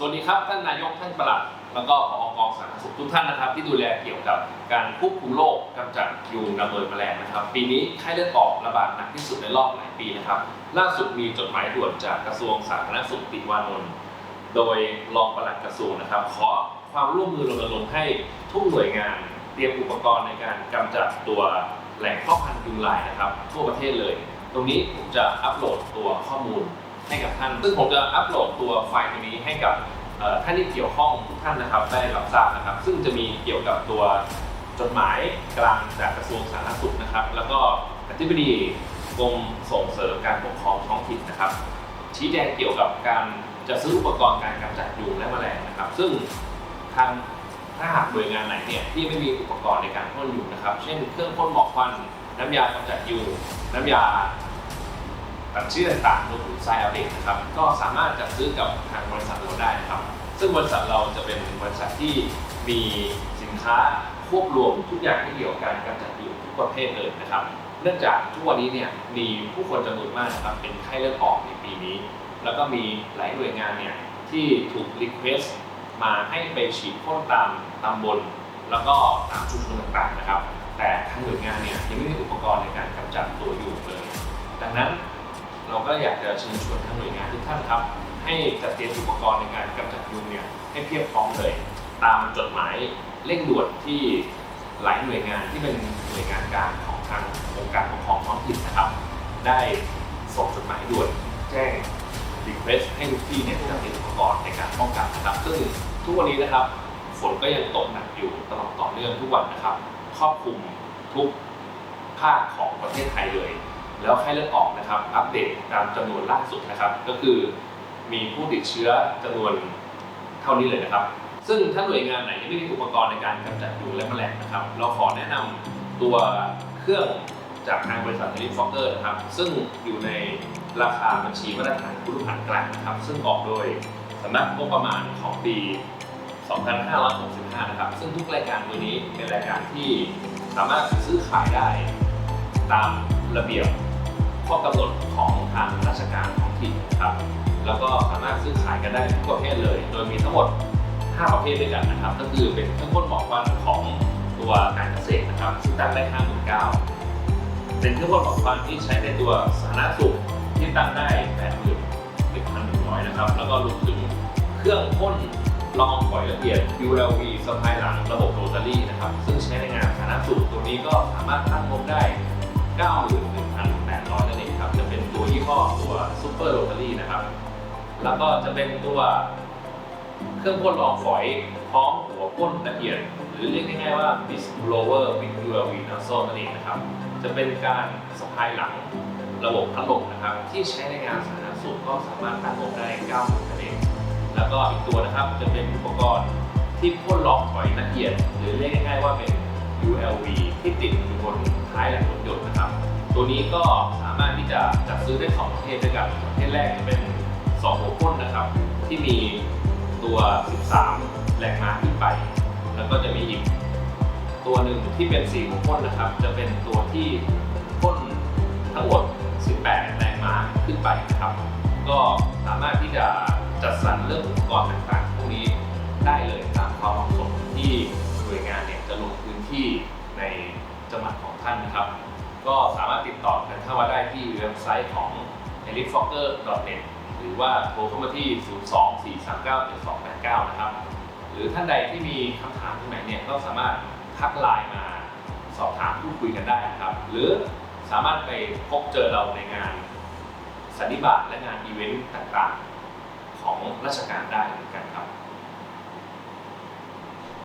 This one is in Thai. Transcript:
สวัสดีครับ ท่านนายกท่านประหลัดแล้วก็ผอกองสาธารณสุขทุกท่านนะครับ ที่ดูแลเกี่ยวกับการควบคุมโรคกำจัดยุงระเบิดแมลงนะครับ ปีนี้ไข้เลือดออกระบาดหนักที่สุดในรอบหลายปีนะครับ ล่าสุดมีจดหมายด่วนจากกระทรวงสาธารณสุขติวานนท์โดยรองปลัดกระทรวงนะครับขอความร่วมมือรณรงค์ให้ทุกหน่วยงาน เตรียมอุปกรณ์ในการกำจัดตัวแหล่งพ่อพันธุ์ยุงลายนะครับ ทั่วประเทศเลย ตรงนี้ผมจะอัปโหลดตัวข้อมูล ให้กับท่าน ซึ่งผมจะอัปโหลดตัวไฟล์ตัวนี้ให้กับท่านที่เกี่ยวข้องทุกท่านนะครับได้รับทราบนะครับ ซึ่งจะมีเกี่ยวกับตัวจดหมายกลางจากกระทรวงสาธารณสุขนะครับ แล้วก็อธิบดีกรมส่งเสริมการปกครองท้องถิ่นนะครับ ชี้แจงเกี่ยวกับการจะซื้ออุปกรณ์การกำจัดยุงและแมลงนะครับ ซึ่งทางถ้าหากหน่วยงานไหนเนี่ยที่ไม่มีอุปกรณ์ในการพ่นยุงนะครับ เช่นเครื่องพ่นหมอกควันน้ำยากำจัดยุงน้ำยา ตัดชื่อต่างๆรวมถึงไซอาเบกนะครับ ก็สามารถจัดซื้อกับทางบริษัทเราได้นะครับ ซึ่งบริษัทเราจะเป็นบริษัทที่มีสินค้าควบรวมทุกอย่างที่เกี่ยวกับการกำจัดยุงทุกประเภทเลยนะครับ เนื่องจากทุกวันนี้เนี่ยมีผู้คนจำนวนมากนะครับเป็นไข้เลือดออกในปีนี้ แล้วก็มีหลายหน่วยงานเนี่ยที่ถูกรีเควสต์มาให้ไปฉีดพ่นตามตำบล แล้วก็ตามชุมชนต่างๆนะครับ แต่ทางหน่วยงานเนี่ยยังไม่มีอุปกรณ์ในการกำจัดตัวยุงเลย ดังนั้น ก็อยากจะเชิญชวนทางหน่วยงานทุกท่านครับ ให้จัดเตรียมอุปกรณ์ในการกำจัดยุงเนี่ยให้เพียบพร้อมเลย ตามจดหมายเร่งด่วนที่หลายหน่วยงานที่เป็นหน่วยงานกลางของทางองค์การปกครองท้องถิ่นนะครับ ได้ส่งจดหมายด่วนแจ้ง request ให้ทุกที่เนี่ยจัดเตรียมอุปกรณ์ในการป้องกันนะครับซึ่งทุกวันนี้นะครับฝนก็ยังตกหนักอยู่ตลอดต่อเนื่องทุกวันนะครับ ครอบคลุมทุกภาคของประเทศไทยเลย แล้วไข้เลือดออกนะครับอัปเดตตามจำนวนล่าสุดนะครับ ก็คือมีผู้ติดเชื้อจำนวนเท่านี้เลยนะครับ ซึ่งถ้าหน่วยงานไหนที่ไม่มีอุปกรณ์ในการกำจัดยุงและแมลงนะครับ เราขอแนะนำตัวเครื่องจากทางบริษัทเฮลิฟอกเกอร์นะครับ ซึ่งอยู่ในราคาบัญชีมาตรฐานคุณลูกค้ากลางนะครับ ซึ่งออกโดยสำนักงบประมาณของปี 2565 นะครับ ซึ่งทุกรายการตัวนี้เป็นรายการที่สามารถซื้อขายได้ตามระเบียบ ข้อกำหนดของทางราชการท้องถิ่นะครับ แล้วก็สามารถซื้อขายกันได้ทุกประเภทเลย โดยมีทั้งหมด 5 ประเภทด้วยกันนะครับ ก็คือเป็นเครื่องพ่นหมอกควันของตัวการเกษตรนะครับ ซึ่งตั้งได้5 9 0 0เป็นเครื่องพ่นหมอกควันที่ใช้ในตัวสาธารณสุขที่ตั้งได้81,100นะครับ แล้วก็รวมถึงเครื่องพ่นละอองฝอยละเอียด ULV สะพายหลังระบบโรตารี่นะครับ ซึ่งใช้ในงานสาธารณสุขตัวนี้ก็สามารถตั้งงบได้ 91,800 เป็นตัวยี่ห้อตัวซูเปอร์โรตารี่นะครับ แล้วก็จะเป็นตัวเครื่องพ่นละอองฝอยพร้อมหัวพ่นละเอียด หรือเรียกง่ายๆว่า Mist Blower with ULV nozzle นั่นเองนะครับ จะเป็นการสะพายหลังระบบพัดลมนะครับ ที่ใช้ในงานสาธารณสุขก็สามารถตั้งงบได้90,000นั่นเองแล้วก็อีกตัวนะครับจะเป็นอุปกรณ์ที่พ่นหลอกฝอยละเอียด หรือเรียกง่ายๆว่าเป็น ULV ที่ติดอยู่บนท้ายหลมรถยนต์นะครับ ตัวนี้ก็สาม จะจัดซื้อได้สองประเภทด้วยกันประเภทแรกจะเป็น2หัวพ่นนะครับ ที่มีตัว 13 แรงม้าขึ้นไป แล้วก็จะมีอีกตัวหนึ่งที่เป็น4หัวพ่นนะครับ จะเป็นตัวที่พ่นทั้งหมด 18 แรงม้าขึ้นไปนะครับ ก็สามารถที่จะจัดสรรเรื่องอุปกรณ์ต่างๆพวกนี้ได้เลยตามความเหมาะสมที่หน่วยงานเนี่ยจะลงพื้นที่ในจังหวัดของท่านนะครับ ก็สามารถติดต่อ เข้ามาได้ที่เว็บไซต์ของ e l i t e f o c k e r n e t หรือว่าโทรเข้ามาที่ 024397289 นะครับ หรือท่านใดที่มีคำถามตรงไหนเนี่ยก็สามารถทักไลน์มาสอบถามพูดคุยกันได้นะครับ หรือสามารถไปพบเจอเราในงานสันนิบาตและงานอีเวนต์ต่างๆ ของราชการได้เหมือนกันครับ